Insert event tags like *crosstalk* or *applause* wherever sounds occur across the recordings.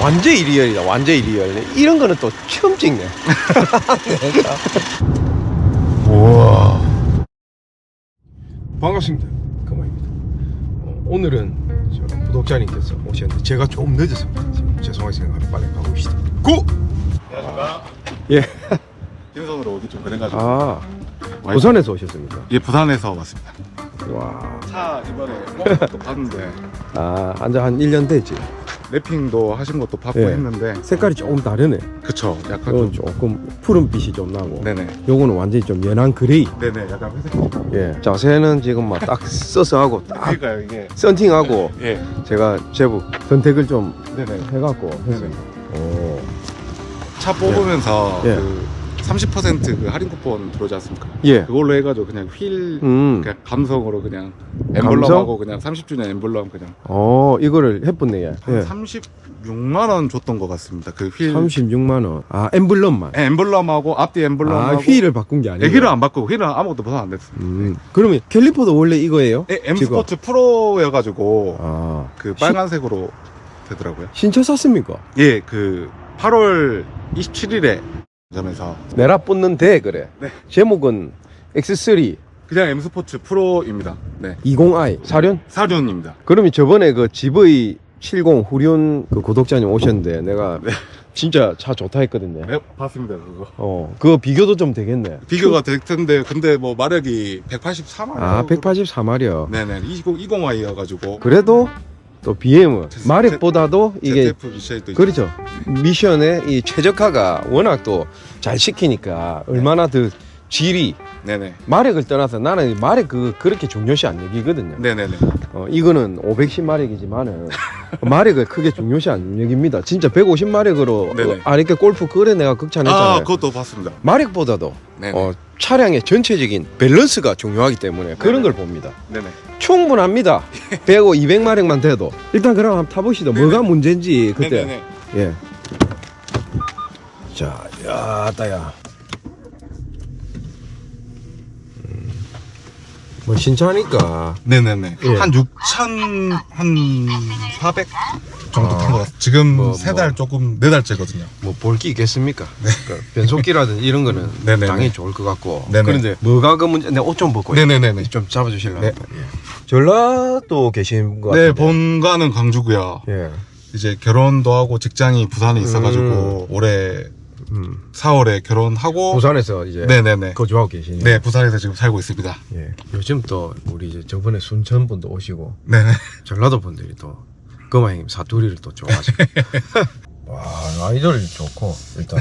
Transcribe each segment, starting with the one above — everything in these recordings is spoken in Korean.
완전 이리얼이다 완전 이리얼. 이런 거는 또 처음 찍네. *laughs* 우와. 반갑습니다. 금화입니다. 어, 오늘은 저 구독자님께서 오셨는데 제가 좀 늦었습니다. 죄송하게 생각하면 빨리 가봅시다. 고! 예. *laughs* 흰손으로 오기 좀 그래가지고. 아 부산에서 오셨습니까? 예 부산에서 왔습니다. 와. 차 이번에 *laughs* 또 봤는데. 아, 앉아 한 1년 됐지. 래핑도 하신 것도 받고 예. 했는데 색깔이 조금 다르네. 그쵸 약간 이건 좀 조금 푸른빛이 좀 나고. 네네 요거는 완전히 좀 연한 그레이. 네네 약간 회색 예. 자세는 지금 막 딱 써서 하고 딱 그러니까요 이게 썬팅하고 예 제가 제법 선택을 좀 네네 해갖고 했습니다. 오. 차 뽑으면서 예. 그 30%그 할인 쿠폰 들어오지 않습니까? 예. 그걸로 해가지고 그냥 휠 음. 그냥 감성으로 그냥? 엠블럼하고 그냥 30주년 엠블럼 그냥 어, 이거를 해봤네. 예. 한 36만 원 줬던 것 같습니다. 그휠 36만 원. 아, 엠블럼만. 엠블럼하고 앞뒤 아, 엠블럼하고 휠을 바꾼 게 예, 아니고. 휠은 안 바꾸고 휠은 아무것도 보상 안 됐습니다. 음. 그러면 캘리퍼도 원래 이거예요? 예, M 지금? 스포츠 프로여가지고 아. 그 빨간색으로 되더라고요. 신차 샀습니까? 예, 그 8월 27일에 점에서 내라 뽑는데 그래. 네. 제목은 X3 그냥 M 스포츠 프로입니다. 네, 20i 사륜? 사륜입니다. 그러면 저번에 그 GV 70 후륜 그 구독자님 오셨는데 내가 진짜 차 좋다 했거든요. 네, 봤습니다 그거. 어, 그거 비교도 좀 되겠네. 비교가 될 텐데 근데 뭐 마력이 184마력. 아, 184마력. 네네 20 20i여가지고 그래도 또 BM Z- 마력보다도 이게 ZF. 그렇죠. 미션의 이 최적화가 워낙 또 잘 시키니까 얼마나 더 질이 네네 마력을 떠나서 나는 마력 그 그렇게 중요시 안 여기거든요. 네네네. 어, 이거는 510마력이지만은 *laughs* 마력을 크게 중요시 안 여깁니다. 진짜 150마력으로 네네. 아 이렇게 골프 그래 내가 극찬했잖아요. 아 그것도 봤습니다. 마력보다도 네네 어, 차량의 전체적인 밸런스가 중요하기 때문에 그런 네네. 걸 봅니다. 네네. 충분합니다. *laughs* 105, 200마력만 돼도 일단 그럼 한번 타보시다. 네네. 뭐가 문제인지 그때. 네네네. 예. 자, 야, 따야. 뭐 신차니까 네네네. 예. 한 6천 한 400 정도 아. 탄것 같아요. 지금 뭐, 세 뭐. 달 조금 네 달째거든요. 뭐 볼 게 있겠습니까? 그 변속기라든 이런 거는 네네네. 당연히 좋을 것 같고. 네네. 그런데 뭐가 그 문제? 내옷 좀 벗고 네네네네. 좀 잡아주실래요? 네. 예. 전라도 계신 것 네, 같은데. 본가는 광주고요. 예. 이제 결혼도 하고 직장이 부산에 있어가지고 올해 음. 4월에 결혼하고 부산에서 이제 네네네. 거주하고 계시니. 네, 부산에서 지금 살고 있습니다. 예. 요즘 또 우리 이제 저번에 순천 분도 오시고 네네. 전라도 분들이 또 금화 형님 사투리를 또 좋아하시고. *laughs* 와, 아이돌 좋고 일단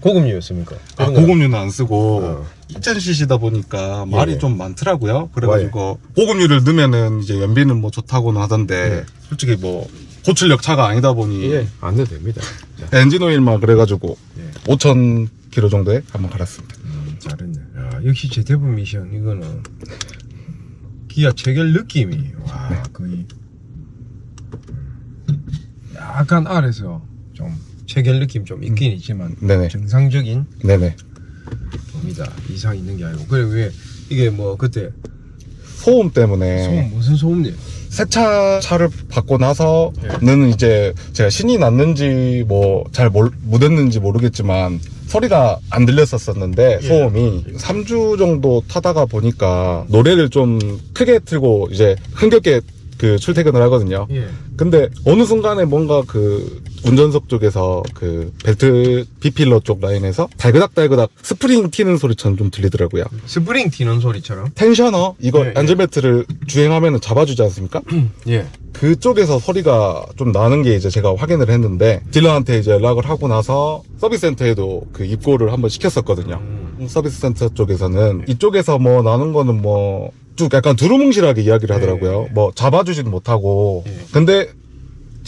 고급류였습니까? 아, 그런 거- 고급류는 안 쓰고 어. 2000cc다 보니까 말이 예. 좀 많더라고요. 그래가지고 고급류를 넣으면은 이제 연비는 뭐 좋다고는 하던데 예. 솔직히 뭐 고출력 차가 아니다 보니 예, 안 돼도 됩니다. 자, 엔진 오일만 그래가지고 예. 5,000km 정도에 한번 갈았습니다. 음, 잘했네. 야, 역시 제대부 미션 이거는 기아 체결 느낌이 와 네. 거의 약간 아래서 좀 체결 느낌 좀 있긴 있지만 네네. 정상적인 네네. 겁니다. 이상 있는 게 아니고 그래 왜 이게 뭐 그때 소음 때문에 소음 무슨 소음이에요? 세차 차를 받고 나서는 이제 제가 신이 났는지 뭐 잘 못했는지 모르겠지만 소리가 안 들렸었었는데 예. 소음이 3주 정도 타다가 보니까 노래를 좀 크게 틀고 이제 흥겹게 그 출퇴근을 하거든요. 예. 근데 어느 순간에 뭔가 그 운전석 쪽에서 그 벨트 비필러 쪽 라인에서 달그닥달그닥 스프링 튀는 소리처럼 좀 들리더라고요. 스프링 튀는 소리처럼. 텐셔너 이거 예, 예. 안전벨트를 주행하면 잡아주지 않습니까? 예. 그쪽에서 소리가 좀 나는 게 이제 제가 확인을 했는데 딜러한테 이제 연락을 하고 나서 서비스 센터에도 그 입고를 한번 시켰었거든요. 음. 서비스 센터 쪽에서는 이쪽에서 뭐 나는 거는 뭐 쭉 약간 두루뭉실하게 이야기를 하더라고요. 예. 뭐 잡아주진 못하고. 예. 근데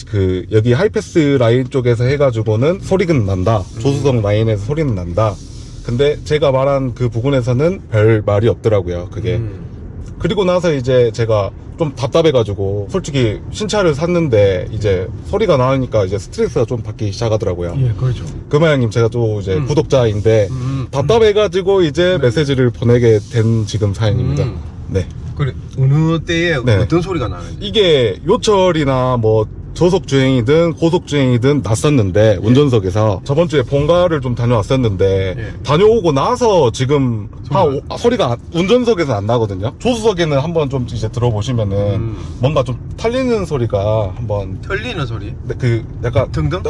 그 여기 하이패스 라인 쪽에서 해가지고는 소리는 난다. 조수석 라인에서 소리는 난다. 근데 제가 말한 그 부분에서는 별 말이 없더라고요. 그게. 음. 그리고 나서 이제 제가 좀 답답해가지고 솔직히 신차를 샀는데 이제 소리가 나니까 이제 스트레스가 좀 받기 시작하더라고요. 예, 그렇죠. 금화양님 제가 또 이제 음. 구독자인데 음. 답답해가지고 이제 메시지를 보내게 된 지금 사연입니다. 음. 네. 그래 어느 때에 네. 어떤 소리가 나는지. 이게 요철이나 뭐 저속 주행이든 고속 주행이든 났었는데 운전석에서 저번 주에 본가를 좀 다녀왔었는데 예. 다녀오고 나서 지금 한 소리가- 오- 아, 소리가 안- 운전석에서 안 나거든요. 조수석에는 한번 좀 이제 들어보시면은 음. 뭔가 좀 탈리는 소리가 한번 털리는 소리 네, 그 약간 등등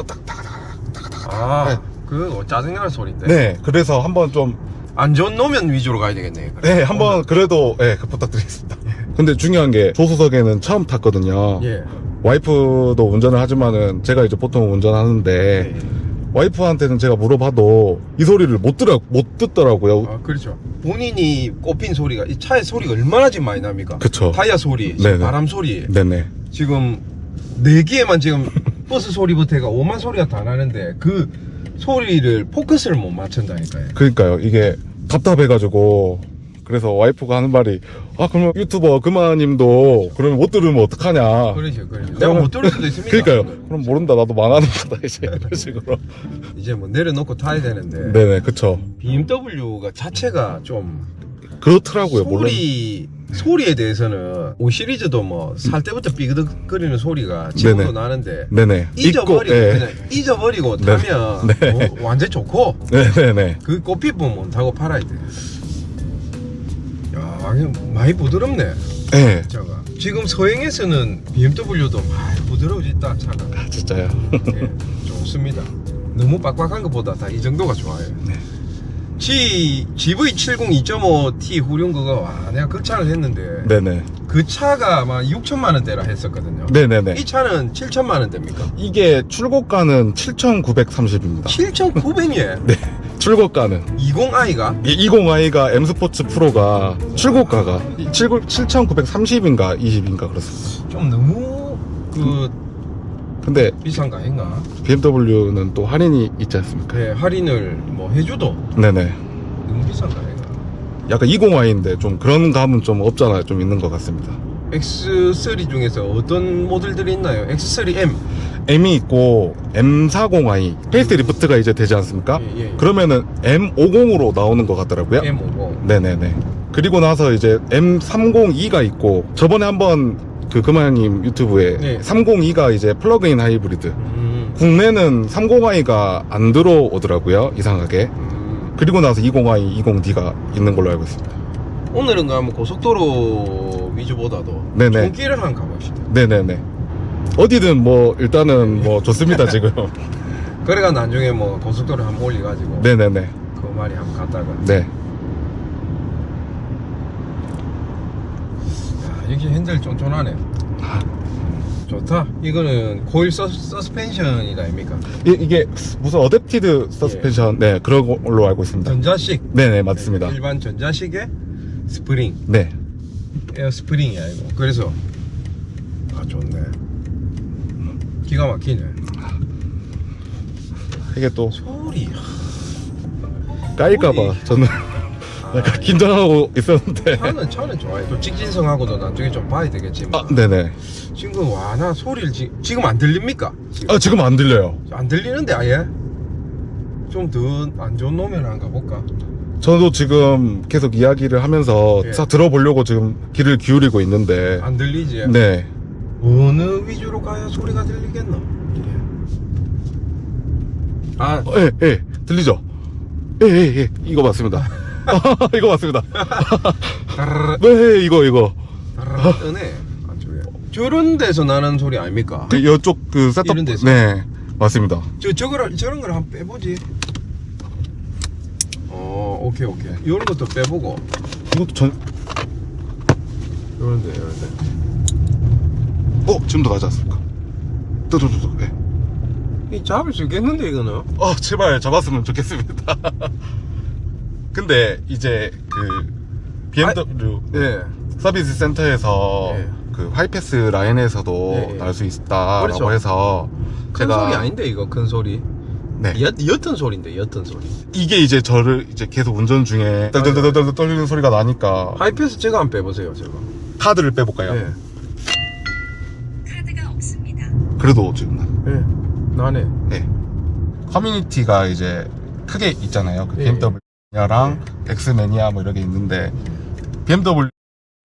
아 네. 그거 짜증나는 소리인데 네 그래서 한번 좀 안 좋은 노면 위주로 가야 되겠네 네, 한번 그래도 예, 그 부탁드리겠습니다. 근데 중요한 게 조수석에는 처음 탔거든요. 예 와이프도 운전을 하지만은 제가 이제 보통 운전하는데 예. 와이프한테는 제가 물어봐도 이 소리를 못 들어 못 듣더라고요. 아 그렇죠 본인이 꼽힌 소리가 이 차의 소리가 얼마나 지금 많이 납니까 그쵸. 타이어 소리 지금 네네. 바람 소리 네네. 지금 네 개에만 지금 *laughs* 버스 소리부터 해가 오만 소리가 다 나는데 그 소리를 포커스를 못 맞춘다니까요 그러니까요. 이게 답답해가지고 그래서 와이프가 하는 말이 아 그러면 유튜버 그마님도 그러면 못 들으면 어떡하냐. 그러죠 그러죠 내가 못 들을 수도 있습니다 그러니까요. 그럼 모른다. 나도 망하는 거다 이제 *laughs* 이런 식으로. 이제 뭐 내려놓고 타야 되는데 네네, 그쵸. BMW가 자체가 좀 그렇더라고요. 물론. 소리 소리에 대해서는 5 시리즈도 뭐 살 때부터 삐그덕거리는 소리가 지금도 네네. 나는데 네네. 잊어버리고 예. 그냥 잊어버리고 네. 타면 네. 뭐 완전 좋고 네네네. 그 꽃피부 못 타고 팔아야 돼. 야, 그냥 많이 부드럽네. 네. 차가. 지금 서행에서는 BMW도 많이 부드러워졌다 차가. 진짜요. 예, 좋습니다. 너무 빡빡한 것보다 다 이 정도가 좋아요. 네. G, GV70 2.5T 후륜 그거 와 내가 그 차를 했는데 네네. 그 차가 아마 6천만 원대라 했었거든요. 네네네. 이 차는 7천만 원대입니까? 이게 출고가는 7,930입니다. 7,900예. *laughs* 네. 출고가는. 20i가 20i가 M 스포츠 프로가 출고가가 7,930인가 20인가 그렇습니다. 좀 너무 그 근데 비싼가 아닌가? BMW는 또 할인이 있지 않습니까? 네, 할인을 뭐 해줘도 네네. 너무 비싼가 아닌가? 약간 20i인데 좀 그런 감은 좀 없잖아요. 좀 있는 것 같습니다. X3 중에서 어떤 모델들이 있나요? X3M. M이 있고 M40i 페이스 리프트가 이제 되지 않습니까? 예, 예. 그러면은 M50으로 나오는 것 같더라고요. M50. 네네네. 그리고 나서 이제 M302가 있고 저번에 한번 그 금화님 유튜브에 네. 302가 이제 플러그인 하이브리드. 음, 국내는 30i가 안 들어오더라고요. 이상하게. 음. 그리고 나서 20i, 20D가 있는 걸로 알고 있습니다. 오늘은 가면 고속도로 위주보다도 네네. 종길을 한번 가봅시다. 네네네. 어디든 뭐 일단은 뭐 좋습니다 *laughs* 지금. 그래가 나중에 뭐 고속도로 한번 올려가지고 네네네. 그 말이 한번 갔다가 네. 야, 역시 핸들 쫀쫀하네. 좋다. 이거는 고일 서, 서스펜션이다 아닙니까? 이, 이게 무슨 어댑티드 서스펜션 네 그런 걸로 알고 있습니다. 전자식. 네네 맞습니다. 일반 전자식의 스프링. 네. 에어 스프링이야 이거. 그래서 아 좋네. 기가 막히네. 이게 또 소리. 까일까봐? 저는 *laughs* 약간 긴장하고 있었는데. 차는 차는 좋아요. 또 직진성하고도 나중에 좀 봐야 되겠지만 아 네네. 지금 와 나 소리를 지, 지금 안 들립니까? 지금 아 지금 안 들려요. 안 들리는데 아예 좀 더 안 좋은 놈면 안 가볼까? 저도 지금 계속 이야기를 하면서 예. 차 들어보려고 지금 귀를 기울이고 있는데. 안 들리지? 네. 어느 위주로 가야 소리가 들리겠노? 이래. 아 어, 예, 예, 들리죠? 예, 예, 예, 이거 맞습니다. *laughs* *laughs* 이거 맞습니다. *laughs* 네, 이거, 이거. 뜨네 안쪽에 저런 데서 나는 소리 아닙니까? 그, 이쪽 그 셋업. 이런 데서? 네, 맞습니다. 저 저거를 저런 걸 한번 빼보지. 어 오케이 오케이 이런 것도 빼보고 이것도 전, 이런데 이런데 어, 지금도 나지 않습니까? 뚜두두두, 예. 이 잡을 수 있겠는데 이거는 어, 제발 잡았으면 좋겠습니다. *laughs* 근데 이제 그, BMW 네 서비스 센터에서 예. 그 하이패스 라인에서도 예, 예. 날 수 있다라고 그렇죠. 해서 큰 제가 소리 아닌데 이거 큰 소리 네. 옅, 옅은 소리인데 옅은 소리 이게 이제 저를 이제 계속 운전 중에 떨떨떨떨 떨리는 소리가 나니까 하이패스 제가 한번 빼보세요 제가 카드를 빼볼까요? 네. 그래도 지금 나. 네. 나네 네. 커뮤니티가 이제 크게 있잖아요. 그 예. BMW랑 엑스매니아 뭐 이렇게 있는데 BMW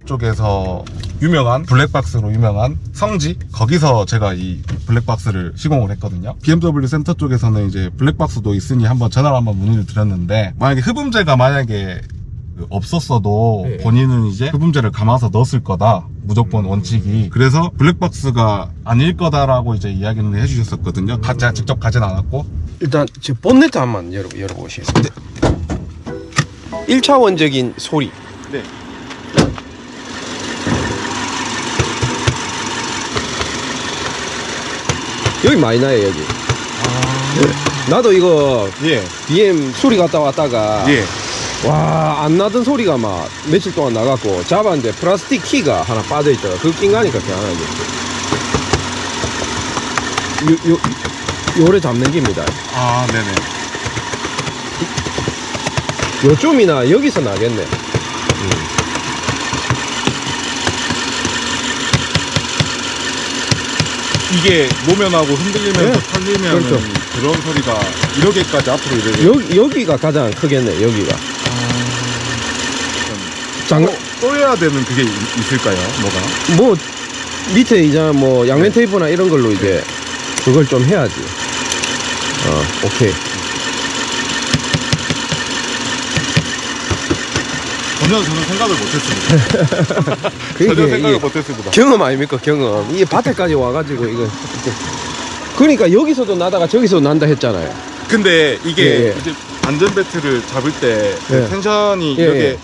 쪽에서 유명한 블랙박스로 유명한 성지 거기서 제가 이 블랙박스를 시공을 했거든요 BMW 센터 쪽에서는 이제 블랙박스도 있으니 한번 전화를 한번 문의를 드렸는데 만약에 흡음재가 만약에 그 없었어도 네. 본인은 이제 흡음재를 감아서 넣었을 거다 무조건 원칙이 그래서 블랙박스가 아닐 거다라고 이제 이야기를 해주셨었거든요 가- 제가 직접 가진 않았고 일단 저 본네트 한번 열어, 열어보시겠습니다 1차원적인 소리 네. 여기 많이 나요 여기 네. 나도 이거 예. BM 수리 갔다 왔다가 예. 와 안 나던 소리가 막 며칠 동안 나갔고 잡았는데 플라스틱 키가 하나 빠져있더라 그거 낀 거니까 그냥 요, 요, 요래 잡는 겁니다 아, 네네. 요쯤이나 여기서 나겠네 이게 노면하고 흔들리면서 네. 털리면 그렇죠. 그런 소리가 이렇게까지 앞으로 이렇게 여, 여기가 가장 크겠네 여기가 장, 또, 또 해야 되는 그게 이- 있을까요? 뭐가? 뭐 밑에 이제 뭐 양면 테이프나 이런 걸로 이제 그걸 좀 해야지 어 오케이 전혀 저는 생각을 못했습니다. *laughs* 전혀 그게 생각을 못했습니다. 경험 아닙니까 경험 이게 밭에까지 와가지고 이거 *laughs* 그러니까 여기서도 나다가 저기서 난다 했잖아요 근데 이게 예, 예. 이제 안전벨트를 잡을 때 예. 텐션이 예, 이렇게 예.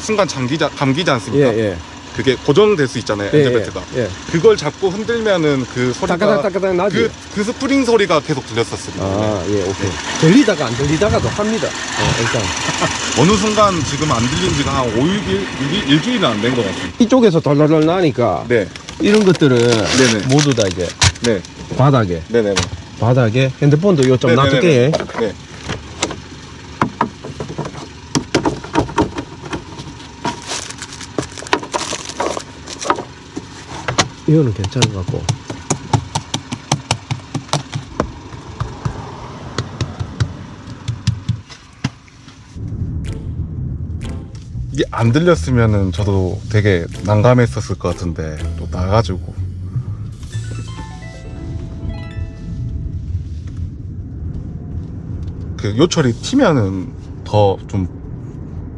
순간 잠기지, 감기지 않습니까? 예 예 그게 고정될 수 있잖아요, 예, 안전벨트가. 예. 그걸 잡고 흔들면은 그 소리가 나지 그, 그 스프링 소리가 계속 들렸었습니다. 아 예 오케이 들리다가 안 들리다가도 합니다 어, 일단 *laughs* 어느 순간 지금 안 들린 지가 한 5, 6일, 6일, 일주일은 안된 것 같습니다. 이쪽에서 덜덜덜 나니까 네, 이런 것들은 네네. 모두 다 이제 네, 바닥에 네네네. 바닥에 핸드폰도 요좀 네네네네. 놔둘게 네. 이거는 괜찮은 것 같고 이게 안 들렸으면은 저도 되게 난감했었을 것 같은데 또 나가지고 그 요철이 튀면은 더 좀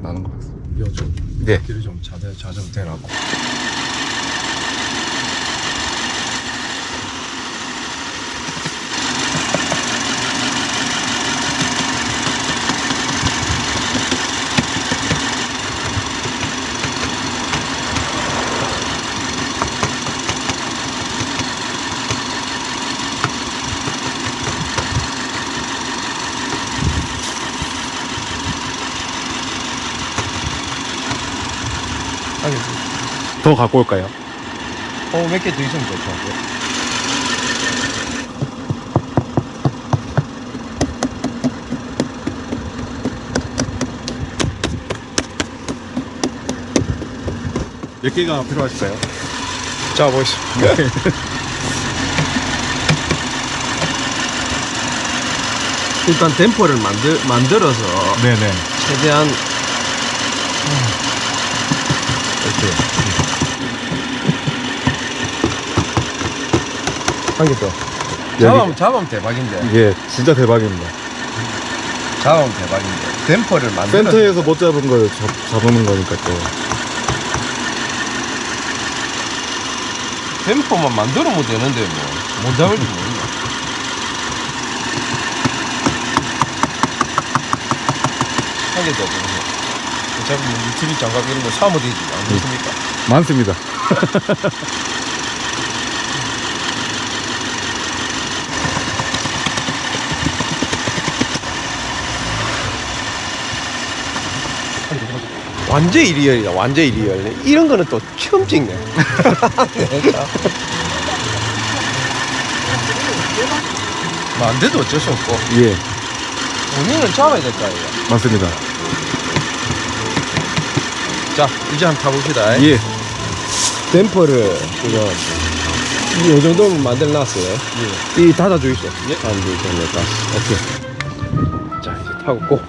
나는 것 같습니다. 요즘 네. 길을 좀 자제 자정되라고 더 갖고 올까요? 어 몇 개 더 있으면 좋죠 몇 개가 필요하실까요? 자 보겠습니다 *laughs* 일단 댐퍼를 만들, 만들어서 네네. 최대한 이렇게 더. 잡으면 잡으면 대박인데. 이게 진짜 대박입니다. 잡으면 대박인데. 댐퍼를 만들어. 센터에서 못 잡은 걸 잡, 잡는 거니까 또. 댐퍼만 만들어면 되는데 뭐. 못 잡을지 모르겠네. 더. 보세요. 어차피 뭐 유틸리 장갑 이런 거 사면 되지 않습니까? 많습니다. *laughs* 완전 일리얼이다 완전 일리얼. 이런 거는 또 처음 찍네. 내가. *laughs* 뭐안 돼도 어쩔 수 없고. 예, 본인은 잡아야 될 거 아니야 맞습니다. 자 이제 한번 타봅시다. 예. 댐퍼를 이거 이 정도면 만들어 놨어요. 이 있어 예. 하나 둘셋넷 다섯 오케이. 자 이제 타고.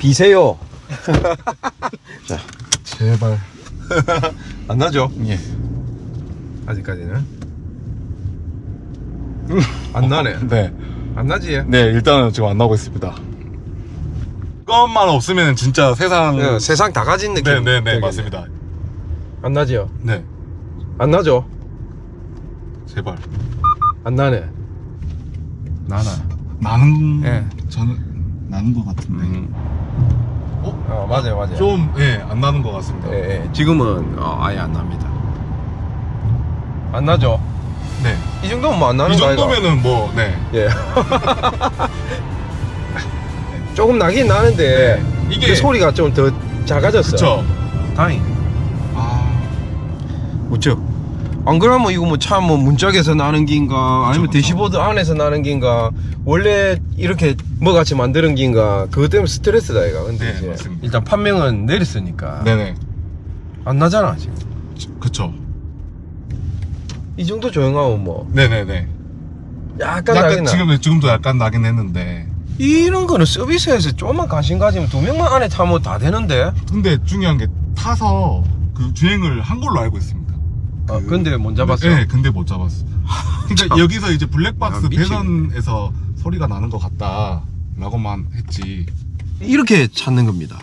비세요 *laughs* 자 제발. *laughs* 안 나죠? 예. 아직까지는 안 나네 네. 안 나지? 네, 일단은 지금 안 나오고 있습니다. 껌만 없으면 진짜 세상. 네, 세상 다 가진 느낌 네, 네, 네. 맞습니다. 안 나지요? 네. 안 나죠? 제발. 안 나네 나나 나는. 예. 저는 나는 것 같은데. 음. 어? 어 맞아요 맞아요 좀, 예, 안 나는 것 같습니다. 예, 예. 지금은 어, 아예 안 납니다 안 나죠? 네. 이 정도면 뭐안 나는 이 거 아이가? 정도면은 뭐, 네. 예. *laughs* 조금 나긴 나는데 네. 이게- 그 소리가 좀 더 작아졌어. 그쵸. 다행. 아. 그렇죠. 안 그러면 이거 뭐 차 뭐 문짝에서 나는 긴가 아니면. 대시보드 안에서 나는 긴가 원래 이렇게 뭐 같이 만드는 긴가 그것 때문에 스트레스다 이가 근데 네, 이제 맞습니다. 일단 판명은 내렸으니까 네네. 안 나잖아 지금 그쵸. 이 정도 조용하면 뭐 네네네. 약간, 나긴 약간 나 지금, 지금도 약간 나긴 했는데. 이런 거는 서비스에서 조금만 관심 가지면 두 명만 안에 타면 다 되는데 근데 중요한 게 타서 그 주행을 한 걸로 알고 있습니다. 아, 그- 근데 못 잡았어? 네, 근데 못 잡았어. *laughs* 그러니까 참. 여기서 이제 블랙박스 야, 미치겠네. 배선에서 소리가 나는 것 같다라고만 했지. 이렇게 찾는 겁니다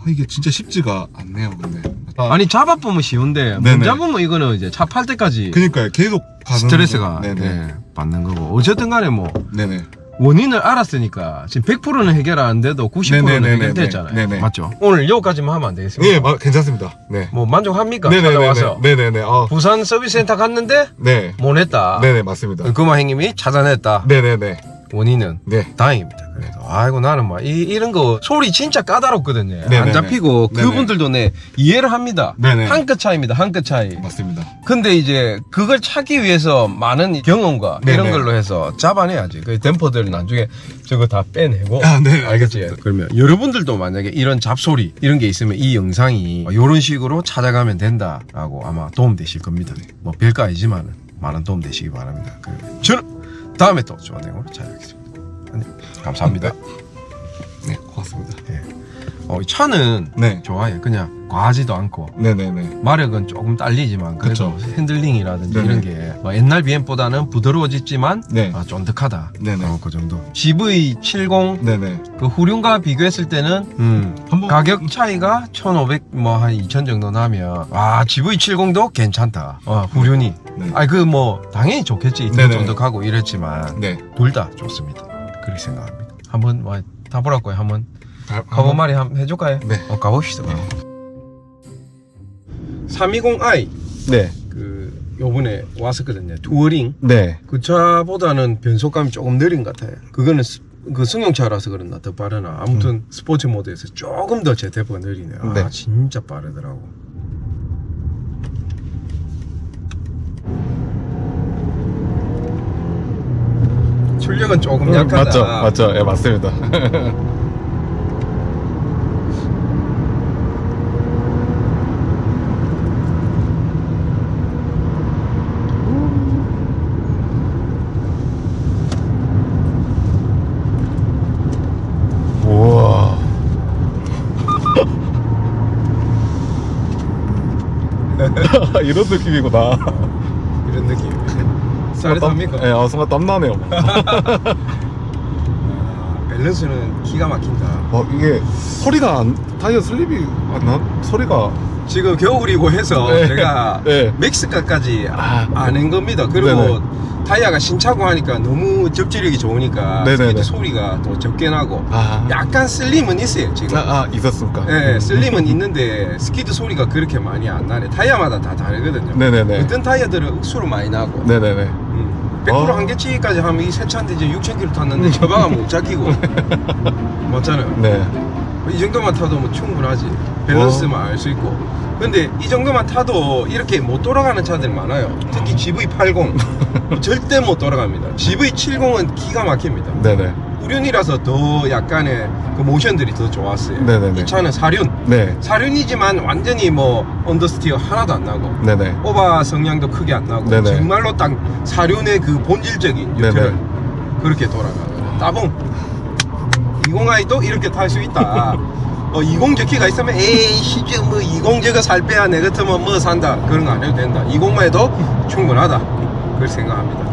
아, 이게 진짜 쉽지가 않네요, 근데. 아, 아니 잡아보면 쉬운데 못 네네. 잡으면 이거는 이제 차 팔 때까지 그니까요, 계속 가는 스트레스가 거- 네네. 네, 받는 거고 어쨌든 간에 뭐 네네. 원인을 알았으니까 지금 100%는 해결하는데도 90%는 네네네네. 해결됐잖아요 네네. 맞죠? 오늘 여기까지만 하면 안 되겠습니까? 네, 마- 괜찮습니다. 네. 뭐 만족합니까? 네네네네. 찾아와서 네네네. 아, 부산 서비스센터 갔는데 네. 못 했다 네네, 맞습니다. 금화 행님이 찾아냈다 네네네. 원인은 네. 다행입니다. 그래도 아이고 나는 뭐 이, 이런 거 소리 진짜 까다롭거든요. 안 네네네. 잡히고 네네. 그분들도 내 이해를 합니다. 네네. 한 끗 차이입니다. 한 끗 차이. 맞습니다. 근데 이제 그걸 찾기 위해서 많은 경험과 네네. 이런 걸로 해서 잡아내야지. 그 댐퍼들 나중에 저거 다 빼내고. 아, 네, 알겠지? 알겠습니다. 그러면 여러분들도 만약에 이런 잡소리 이런 게 있으면 이 영상이 이런 식으로 찾아가면 된다라고 아마 도움 되실 겁니다. 뭐 별거 아니지만 많은 도움 되시기 바랍니다. 그러면 저는 다음에 또 좋은 내용으로 찾아뵙겠습니다. 네, 감사합니다. 네. 어, 이 차는 네. 좋아요. 그냥 과하지도 않고 네네네. 마력은 조금 딸리지만 그래도 그쵸. 핸들링이라든지 네네. 이런 게뭐 옛날 BM보다는 부드러워졌지만 네. 아, 쫀득하다. 네네. 어, 그 정도. GV70 네네. 그 후륜과 비교했을 때는 음, 한번 가격 차이가 1,500 뭐 한 2,000 정도 나면 아 GV70도 괜찮다. 어, 후륜이. 네. 아니 그 뭐 당연히 좋겠지. 더 네네. 쫀득하고 이랬지만 네. 둘 다 좋습니다. 그렇게 생각합니다. 한번 뭐 타보라고요. 한번 가- 가보 말이 한번 해줄까요? 네. 어, 가봅시다. 320i 네. 그 요번에 왔었거든요. 투어링 네. 그 차보다는 변속감이 조금 느린 것 같아요. 그거는 스- 그 승용차라서 그랬나 더 빠르나 아무튼 스포츠 모드에서 조금 더 제테포가 느리네요. 아, 음. 네. 진짜 빠르더라고. 출력은 조금 약하다. 맞죠. 맞죠. 예, 맞습니다. *laughs* 우와. *laughs* 이런 느낌이구나. 이런 느낌. 쌀쌀합니까? 예, 아, 순간 땀나네요. *laughs* 아, 밸런스는 기가 막힌다. 어, 이게 소리가 안, 타이어 슬립이 안 나, 소리가. 지금 겨울이고 해서 네. 제가 네. 맥스가까지 아. 아는 겁니다. 그리고 네네. 타이어가 신차고 하니까 너무 접지력이 좋으니까 네네네. 소리가 더 적게 나고 아, 약간 슬림은 있어요 지금. 아, 아 있었습니까? 네, 슬림은 있는데 스키드 소리가 그렇게 많이 안 나네. 타이어마다 다 다르거든요. 네네네. 어떤 타이어들은 억수로 많이 나고 네네네. 음, 100% 어. 한계치기까지 하면 이 새 차인데 이제 6,000km 탔는데 저방아 못 잡히고 *laughs* 맞잖아요. 네. 이 정도만 타도 뭐 충분하지 밸런스만 알 수 있고 근데 이 정도만 타도 이렇게 못 돌아가는 차들이 많아요 특히 GV80 *laughs* 절대 못 돌아갑니다 GV70은 기가 막힙니다 네네. 우륜이라서 더 약간의 그 모션들이 더 좋았어요 네네네. 이 차는 사륜 네. 사륜이지만 완전히 뭐 언더스티어 하나도 안 나고 네네. 오바 성량도 크게 안 나고 네네. 정말로 딱 사륜의 그 본질적인. 유튜를 그렇게 돌아가요 따봉 20i도 이렇게 탈 수 있다 *laughs* 어, 20 적기가 있으면 에이 시즈 뭐20 저거 살 빼야 내 같으면 뭐 산다 그런 거 안 해도 된다 20만 해도 충분하다 그렇게 생각합니다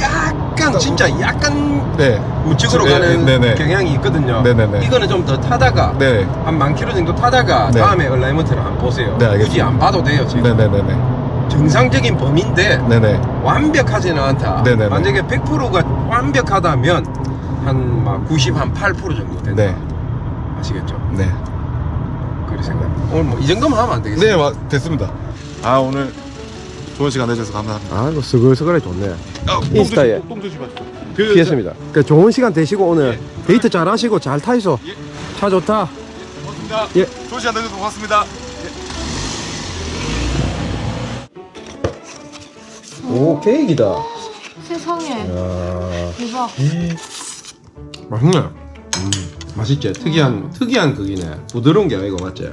약간 진짜 약간 네. 우측으로 네, 가는 네, 네. 경향이 있거든요 네 네 네. 이거는 좀 더 타다가 네. 한 만 킬로 정도 타다가 네. 다음에 얼라이먼트를 한번 보세요 네, 알겠습니다. 굳이 안 봐도 돼요 지금 네네네네. 정상적인 범위인데 네네. 완벽하지는 않다. 네네네. 만약에 100%가 완벽하다면 한 막 90, 한 8% 정도 된다. 네. 아시겠죠? 네. 그렇게 생각합니다. 오늘 뭐 이 정도만 하면 안 되겠어요? 네, 마, 됐습니다. 아, 오늘 좋은 시간 내주셔서 감사합니다. 아, 이거 스글스글해 좋네. 아, 인스타에. 똥 조심하시고. 그, 피했습니다. 그 좋은 시간 되시고 오늘 예. 데이트 잘 하시고 잘 타이소. 예. 차 좋다. 고맙습니다. 예. 좋은 시간 내주셔서 고맙습니다. 오, 케이크다. 세상에 야 대박 맛있네. 음, 맛있지? 특이한, 특이한 그기네. 부드러운 게 아니고, 맞지?